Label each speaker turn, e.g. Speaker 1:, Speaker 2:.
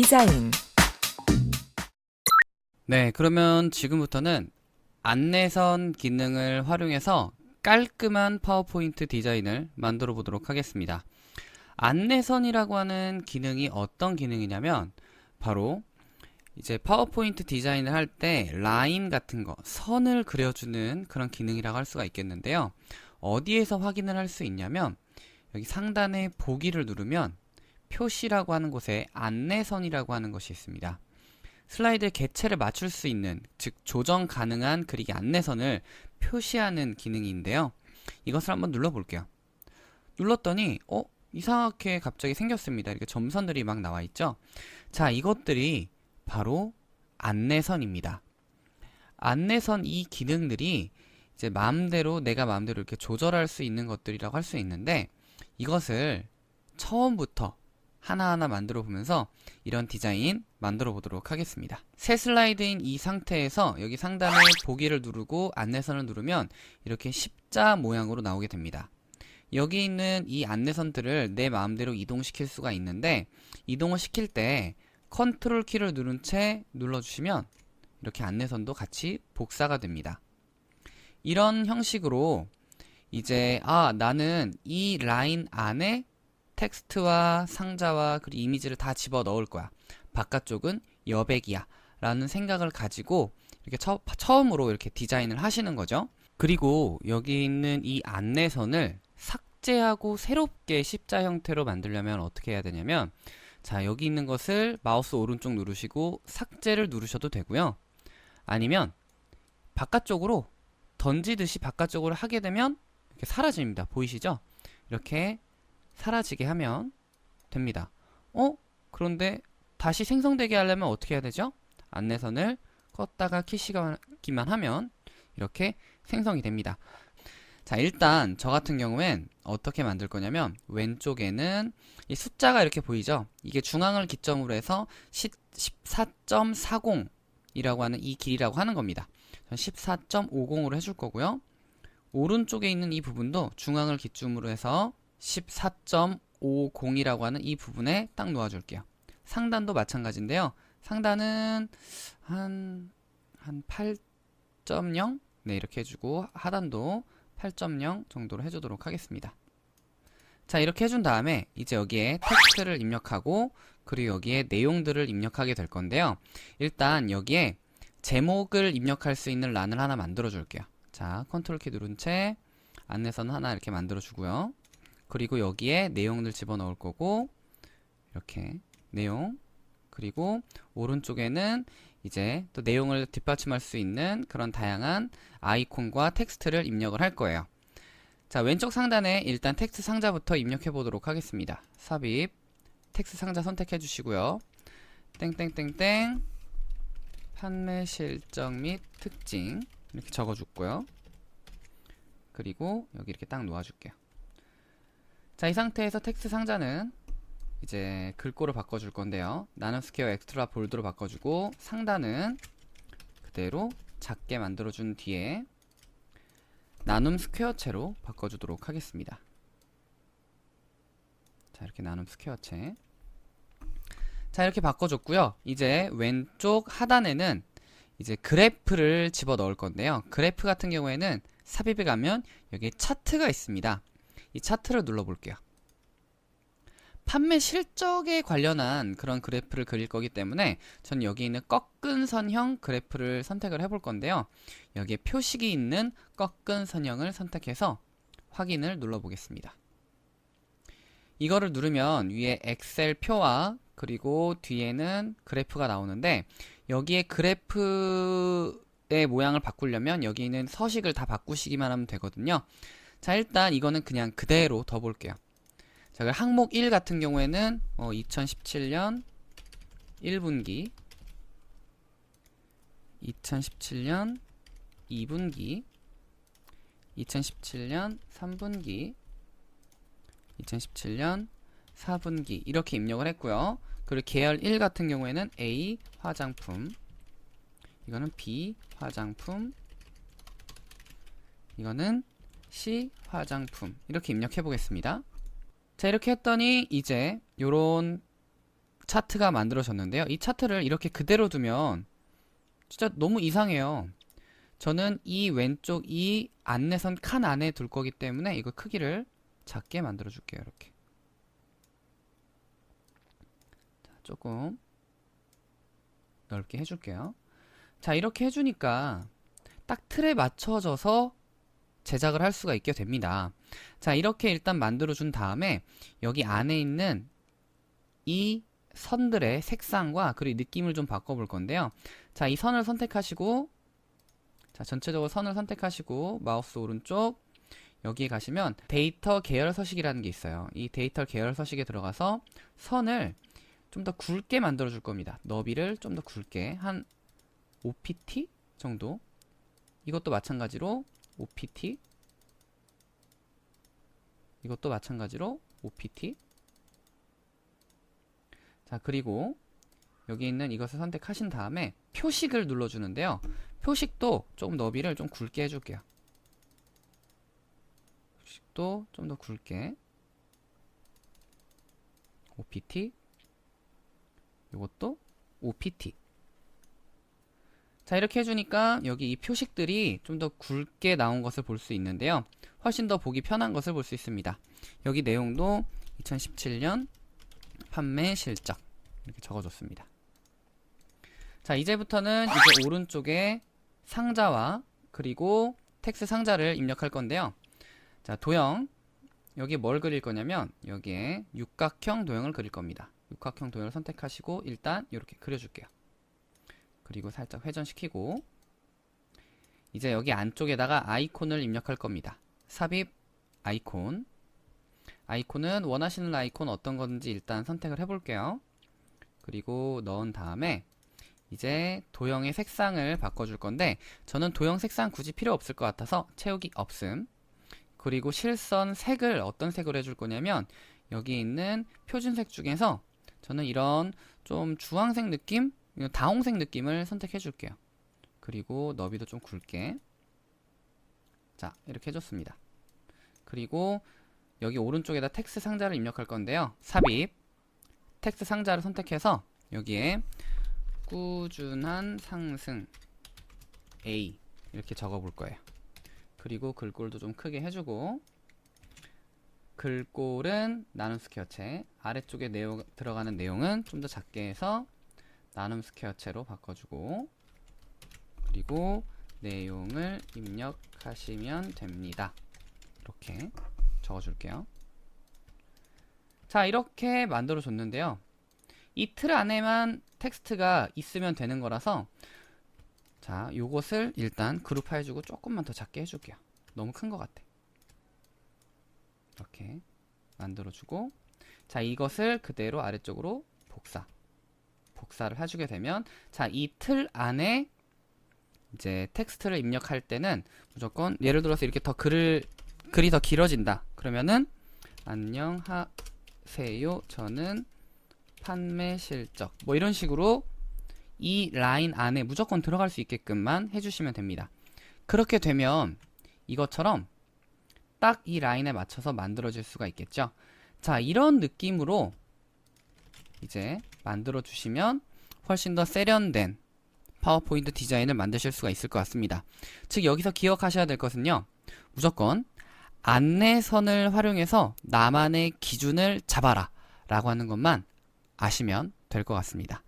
Speaker 1: 디자인
Speaker 2: 네, 그러면 지금부터는 안내선 기능을 활용해서 깔끔한 파워포인트 디자인을 만들어 보도록 하겠습니다. 안내선이라고 하는 기능이 어떤 기능이냐면 바로 이제 파워포인트 디자인을 할 때 라인 같은 거, 선을 그려주는 그런 기능이라고 할 수가 있겠는데요. 어디에서 확인을 할 수 있냐면 여기 상단에 보기를 누르면 표시라고 하는 곳에 안내선이라고 하는 것이 있습니다. 슬라이드의 개체를 맞출 수 있는 즉 조정 가능한 그리기 안내선을 표시하는 기능인데요. 이것을 한번 눌러 볼게요. 눌렀더니 어 이상하게 갑자기 생겼습니다. 이렇게 점선들이 막 나와 있죠. 자, 이것들이 바로 안내선입니다. 안내선 이 기능들이 이제 마음대로 내가 마음대로 이렇게 조절할 수 있는 것들이라고 할 수 있는데 이것을 처음부터 하나하나 만들어 보면서 이런 디자인 만들어 보도록 하겠습니다. 새 슬라이드인 이 상태에서 여기 상단에 보기를 누르고 안내선을 누르면 이렇게 십자 모양으로 나오게 됩니다. 여기 있는 이 안내선들을 내 마음대로 이동시킬 수가 있는데 이동을 시킬 때 컨트롤 키를 누른 채 눌러주시면 이렇게 안내선도 같이 복사가 됩니다. 이런 형식으로 이제 아 나는 이 라인 안에 텍스트와 상자와 그리고 이미지를 다 집어 넣을 거야. 바깥쪽은 여백이야. 라는 생각을 가지고 이렇게 처, 처음으로 이렇게 디자인을 하시는 거죠. 그리고 여기 있는 이 안내선을 삭제하고 새롭게 십자 형태로 만들려면 어떻게 해야 되냐면 자, 여기 있는 것을 마우스 오른쪽 누르시고 삭제를 누르셔도 되고요. 아니면 바깥쪽으로 던지듯이 바깥쪽으로 하게 되면 이렇게 사라집니다. 보이시죠? 이렇게 사라지게 하면 됩니다. 어? 그런데 다시 생성되게 하려면 어떻게 해야 되죠? 안내선을 껐다가 키시기만 하면 이렇게 생성이 됩니다. 자, 일단 저 같은 경우엔 어떻게 만들 거냐면 왼쪽에는 이 숫자가 이렇게 보이죠? 이게 중앙을 기점으로 해서 14.40이라고 하는 이 길이라고 하는 겁니다. 14.50으로 해줄 거고요. 오른쪽에 있는 이 부분도 중앙을 기점으로 해서 14.50이라고 하는 이 부분에 딱 놓아줄게요. 상단도 마찬가지인데요. 상단은 한, 한 8.0? 네, 이렇게 해주고 하단도 8.0 정도로 해주도록 하겠습니다. 자, 이렇게 해준 다음에 이제 여기에 텍스트를 입력하고 그리고 여기에 내용들을 입력하게 될 건데요. 일단 여기에 제목을 입력할 수 있는 란을 하나 만들어 줄게요. 자, 컨트롤 키 누른 채 안내선 하나 이렇게 만들어 주고요. 그리고 여기에 내용을 집어넣을 거고 이렇게 내용 그리고 오른쪽에는 이제 또 내용을 뒷받침할 수 있는 그런 다양한 아이콘과 텍스트를 입력을 할 거예요. 자, 왼쪽 상단에 일단 텍스트 상자부터 입력해 보도록 하겠습니다. 삽입, 텍스트 상자 선택해 주시고요. 땡땡땡땡 판매 실적 및 특징 이렇게 적어 줬고요. 그리고 여기 이렇게 딱 놓아 줄게요. 자, 이 상태에서 텍스트 상자는 이제 글꼴을 바꿔줄 건데요. 나눔 스퀘어 엑스트라 볼드로 바꿔주고 상단은 그대로 작게 만들어준 뒤에 나눔 스퀘어체로 바꿔주도록 하겠습니다. 자 이렇게 나눔 스퀘어체 자 이렇게 바꿔줬고요. 이제 왼쪽 하단에는 이제 그래프를 집어 넣을 건데요. 그래프 같은 경우에는 삽입에 가면 여기 차트가 있습니다. 이 차트를 눌러볼게요. 판매 실적에 관련한 그런 그래프를 그릴 거기 때문에 전 여기 있는 꺾은 선형 그래프를 선택을 해볼 건데요. 여기에 표식이 있는 꺾은 선형을 선택해서 확인을 눌러보겠습니다. 이거를 누르면 위에 엑셀 표와 그리고 뒤에는 그래프가 나오는데 여기에 그래프의 모양을 바꾸려면 여기 있는 서식을 다 바꾸시기만 하면 되거든요. 자 일단 이거는 그냥 그대로 더 볼게요. 자, 그 항목 1 같은 경우에는 어, 2017년 1분기 2017년 2분기 2017년 3분기 2017년 4분기 이렇게 입력을 했고요. 그리고 계열 1 같은 경우에는 A 화장품 이거는 B 화장품 이거는 C 화장품 이렇게 입력해 보겠습니다. 자 이렇게 했더니 이제 요런 차트가 만들어졌는데요. 이 차트를 이렇게 그대로 두면 진짜 너무 이상해요. 저는 이 왼쪽 이 안내선 칸 안에 둘 거기 때문에 이거 크기를 작게 만들어 줄게요. 이렇게. 자, 조금 넓게 해줄게요. 자, 이렇게 해주니까 딱 틀에 맞춰져서 제작을 할 수가 있게 됩니다. 자, 이렇게 일단 만들어 준 다음에 여기 안에 있는 이 선들의 색상과 그리고 느낌을 좀 바꿔 볼 건데요. 자, 이 선을 선택하시고 자, 전체적으로 선을 선택하시고 마우스 오른쪽 여기에 가시면 데이터 계열 서식이라는 게 있어요. 이 데이터 계열 서식에 들어가서 선을 좀 더 굵게 만들어 줄 겁니다. 너비를 좀 더 굵게 한 5pt 정도 이것도 마찬가지로 OPT 이것도 마찬가지로 OPT 자 그리고 여기 있는 이것을 선택하신 다음에 표식을 눌러주는데요. 표식도 좀 너비를 좀 굵게 해줄게요. 표식도 좀 더 굵게. OPT 이것도 OPT 자 이렇게 해주니까 여기 이 표식들이 좀 더 굵게 나온 것을 볼 수 있는데요. 훨씬 더 보기 편한 것을 볼 수 있습니다. 여기 내용도 2017년 판매 실적. 이렇게 적어줬습니다. 자 이제부터는 이제 오른쪽에 상자와 그리고 텍스 상자를 입력할 건데요. 자 도형. 여기에 뭘 그릴 거냐면 여기에 육각형 도형을 그릴 겁니다. 육각형 도형을 선택하시고 일단 이렇게 그려줄게요 그리고 살짝 회전시키고 이제 여기 안쪽에다가 아이콘을 입력할 겁니다. 삽입 아이콘 아이콘은 원하시는 아이콘 어떤 건지 일단 선택을 해볼게요. 그리고 넣은 다음에 이제 도형의 색상을 바꿔줄 건데 저는 도형 색상 굳이 필요 없을 것 같아서 채우기 없음 그리고 실선 색을 어떤 색으로 해줄 거냐면 여기 있는 표준색 중에서 저는 이런 좀 주황색 느낌 다홍색 느낌을 선택해 줄게요. 그리고 너비도 좀 굵게. 자, 이렇게 해줬습니다. 그리고 여기 오른쪽에다 텍스트 상자를 입력할 건데요. 삽입. 텍스트 상자를 선택해서 여기에 꾸준한 상승 A 이렇게 적어 볼 거예요. 그리고 글꼴도 좀 크게 해주고 글꼴은 나눔 스퀘어체 아래쪽에 내용, 들어가는 내용은 좀 더 작게 해서 나눔 스퀘어체로 바꿔주고 그리고 내용을 입력하시면 됩니다. 이렇게 적어줄게요. 자 이렇게 만들어 줬는데요. 이 틀 안에만 텍스트가 있으면 되는 거라서 자 요것을 일단 그룹화 해주고 조금만 더 작게 해줄게요. 너무 큰 것 같아. 이렇게 만들어주고 자 이것을 그대로 아래쪽으로 복사 복사를 해주게 되면 자 이 틀 안에 이제 텍스트를 입력할 때는 무조건 예를 들어서 이렇게 더 글을 글이 더 길어진다. 그러면은 안녕하세요. 저는 판매 실적. 뭐 이런 식으로 이 라인 안에 무조건 들어갈 수 있게끔만 해주시면 됩니다. 그렇게 되면 이것처럼 딱 이 라인에 맞춰서 만들어질 수가 있겠죠? 자 이런 느낌으로 이제 만들어 주시면 훨씬 더 세련된 파워포인트 디자인을 만드실 수가 있을 것 같습니다. 즉 여기서 기억하셔야 될 것은요. 무조건 안내선을 활용해서 나만의 기준을 잡아라 라고 하는 것만 아시면 될 것 같습니다.